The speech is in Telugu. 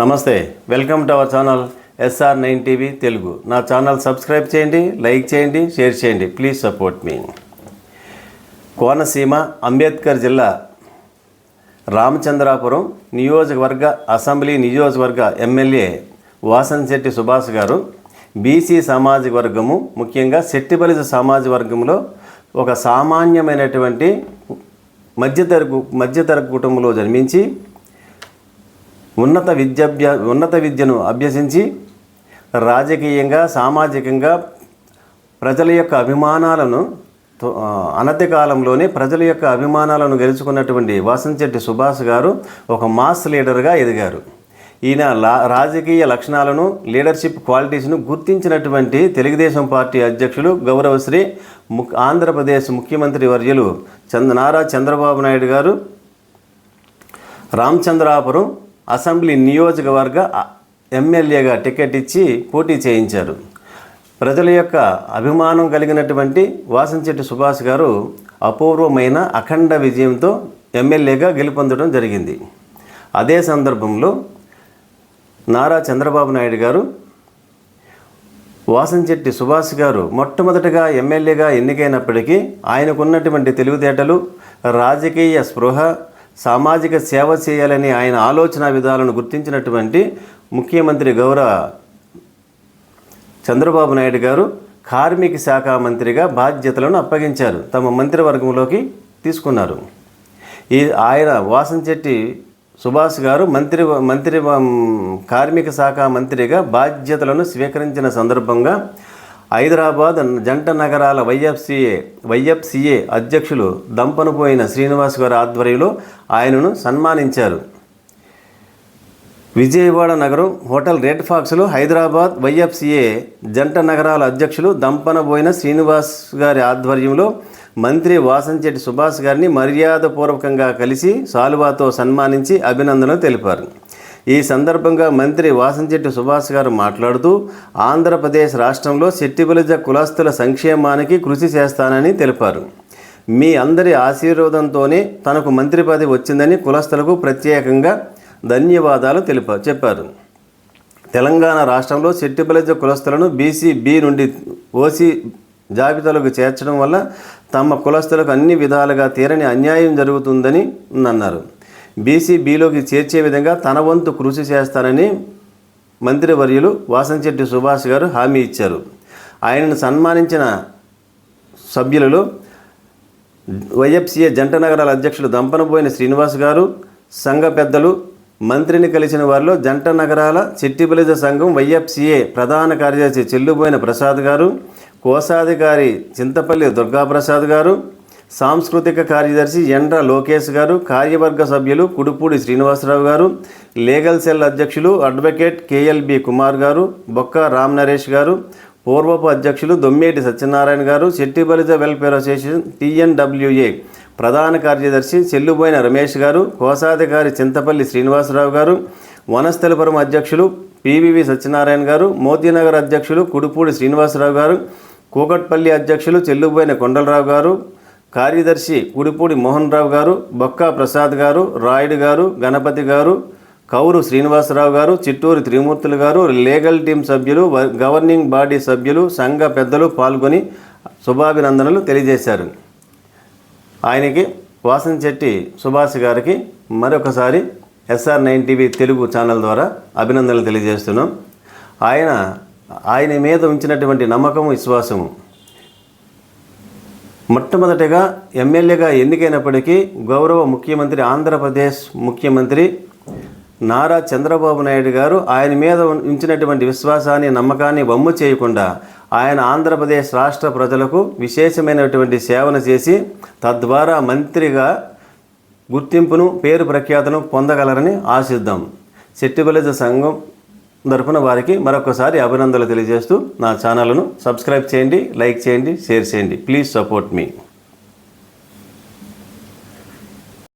నమస్తే welcome to our channel SR nine TV Telugu. నా ఛానల్ సబ్స్క్రైబ్ చేయండి లైక్ చేయండి షేర్ చేయండి. Please support me. Konaseema Ambedkar జిల్లా రామచంద్రాపురం నియోజకవర్గ అసెంబ్లీ నియోజకవర్గ ఎమ్మెల్యే వాసన్శెట్టి సుభాష్ గారు బీసీ సామాజిక వర్గము ముఖ్యంగా శెట్టిపల్లి సామాజిక వర్గంలో ఒక సామాన్యమైనటువంటి మధ్యతరగతి మధ్యతరగ కుటుంబంలో జన్మించి ఉన్నత విద్యాభ్య ఉన్నత విద్యను అభ్యసించి రాజకీయంగా సామాజికంగా ప్రజల యొక్క అభిమానాలను తో- అనతి కాలంలోనే ప్రజల యొక్క అభిమానాలను గెలుచుకున్నటువంటి వాసంచెట్టి సుభాష్ గారు ఒక మాస్ లీడర్గా ఎదిగారు. ఈయన లా రాజకీయ లక్షణాలను లీడర్షిప్ క్వాలిటీస్ను గుర్తించినటువంటి తెలుగుదేశం పార్టీ అధ్యక్షులు గౌరవశ్రీ ముక్ ఆంధ్రప్రదేశ్ ముఖ్యమంత్రి వర్యులు చంద్ర నారా చంద్రబాబు నాయుడు గారు రామచంద్రాపురం అసెంబ్లీ నియోజకవర్గ ఎమ్మెల్యేగా టికెట్ ఇచ్చి పోటీ చేయించారు. ప్రజల యొక్క అభిమానం కలిగినటువంటి వాసంచెట్టి సుభాష్ గారు అపూర్వమైన అఖండ విజయంతో ఎమ్మెల్యేగా గెలుపొందడం జరిగింది. అదే సందర్భంలో నారా చంద్రబాబు నాయుడు గారు వాసంచెట్టి సుభాష్ గారు మొట్టమొదటిగా ఎమ్మెల్యేగా ఎన్నికైనప్పటికీ ఆయనకున్నటువంటి తెలివితేటలు రాజకీయ స్పృహ సామాజిక సేవ చేయాలని ఆయన ఆలోచన విధాలను గుర్తించినటువంటి ముఖ్యమంత్రి గౌరవ చంద్రబాబు నాయుడు గారు కార్మిక శాఖ మంత్రిగా బాధ్యతలను అప్పగించారు. తమ మంత్రివర్గంలోకి తీసుకున్నారు. ఈ ఆయన వాసంచెట్టి సుభాష్ గారు మంత్రి మంత్రి కార్మిక శాఖ మంత్రిగా బాధ్యతలను స్వీకరించిన సందర్భంగా హైదరాబాద్ జంట నగరాల వైఎఫ్సిఏ వైఎఫ్సిఏ అధ్యక్షులు దంపనపోయిన శ్రీనివాస్ గారి ఆధ్వర్యంలో ఆయనను సన్మానించారు. విజయవాడ నగరం హోటల్ రెడ్ ఫాక్స్లో హైదరాబాద్ వైఎఫ్సిఏ జంట నగరాల అధ్యక్షులు దంపనబోయిన శ్రీనివాస్ గారి ఆధ్వర్యంలో మంత్రి వాసంచెట్టి సుభాష్ గారిని మర్యాదపూర్వకంగా కలిసి సాలువాతో సన్మానించి అభినందనలు తెలిపారు. ఈ సందర్భంగా మంత్రి వాసంచెట్టి సుభాష్ గారు మాట్లాడుతూ ఆంధ్రప్రదేశ్ రాష్ట్రంలో శెట్టిబలిజ కులస్తుల సంక్షేమానికి కృషి చేస్తానని తెలిపారు. మీ అందరి ఆశీర్వాదంతోనే తనకు మంత్రి పదవి వచ్చిందని కులస్తులకు ప్రత్యేకంగా ధన్యవాదాలు తెలిపా చెప్పారు. తెలంగాణ రాష్ట్రంలో శెట్టిబలిజ కులస్తులను బీసీ బి నుండి ఓసీ జాబితాలకు చేర్చడం వల్ల తమ కులస్తులకు అన్ని విధాలుగా తీరని అన్యాయం జరుగుతుందని అన్నారు బీసీబీలోకి చేర్చే విధంగా తన వంతు కృషి చేస్తానని మంత్రివర్యులు వాసంచెట్టి సుభాష్ గారు హామీ ఇచ్చారు. ఆయనను సన్మానించిన సభ్యులలో వైఎఫ్సీఏ జంట నగరాల అధ్యక్షులు దంపనబోయిన శ్రీనివాస్ గారు సంఘ పెద్దలు మంత్రిని కలిసిన వారిలో జంట నగరాల చిట్టిబలిజ సంఘం వైఎఫ్సీఏ ప్రధాన కార్యదర్శి చెల్లుబోయిన ప్రసాద్ గారు కోశాధికారి చింతపల్లి దుర్గాప్రసాద్ గారు సాంస్కృతిక కార్యదర్శి ఎండ్ర లోకేష్ గారు కార్యవర్గ సభ్యులు కుడుపూడి శ్రీనివాసరావు గారు లీగల్ సెల్ అధ్యక్షులు అడ్వకేట్ కేఎల్బి కుమార్ గారు బొక్క రామ్ నరేష్ గారు పూర్వపు అధ్యక్షులు దొమ్మేటి సత్యనారాయణ గారు శెట్టిబలిజ వెల్ఫేర్ అసోసియేషన్ టీఎన్డబ్ల్యూఏ ప్రధాన కార్యదర్శి చెల్లుబోయిన రమేష్ గారు కోశాధికారి చింతపల్లి శ్రీనివాసరావు గారు వనస్థలపురం అధ్యక్షులు పివివి సత్యనారాయణ గారు మోతీనగర్ అధ్యక్షులు కుడుపూడి శ్రీనివాసరావు గారు కూకట్పల్లి అధ్యక్షులు చెల్లుబోయిన కొండలరావు గారు కార్యదర్శి కుడిపూడి మోహన్ రావు గారు బొక్కా ప్రసాద్ గారు రాయుడు గారు గణపతి గారు కౌరు శ్రీనివాసరావు గారు చిట్టూరు త్రిమూర్తులు గారు లీగల్ టీం సభ్యులు వ- గవర్నింగ్ బాడీ సభ్యులు సంఘ పెద్దలు పాల్గొని శుభాభినందనలు తెలియజేశారు. ఆయనకి వాసంచెట్టి సుభాష్ గారికి మరొకసారి SR nine TV Telugu channel ద్వారా అభినందనలు తెలియజేస్తున్నాం. ఆయన ఆయన మీద ఉంచినటువంటి నమ్మకము విశ్వాసము మొట్టమొదటిగా ఎమ్మెల్యేగా ఎన్నికైనప్పటికీ గౌరవ ముఖ్యమంత్రి ఆంధ్రప్రదేశ్ ముఖ్యమంత్రి నారా చంద్రబాబు నాయుడు గారు ఆయన మీద ఉంచినటువంటి విశ్వాసాన్ని నమ్మకాన్ని వమ్ము చేయకుండా ఆయన ఆంధ్రప్రదేశ్ రాష్ట్ర ప్రజలకు విశేషమైనటువంటి సేవను చేసి తద్వారా మంత్రిగా గుర్తింపును పేరు ప్రఖ్యాతను పొందగలరని ఆశిద్దాం. శెట్టిబలిజ సంఘం తరఫున వారికి మరొకసారి అభినందనలు తెలియజేస్తూ నా ఛానల్ను సబ్స్క్రైబ్ చేయండి లైక్ చేయండి షేర్ చేయండి. Please support me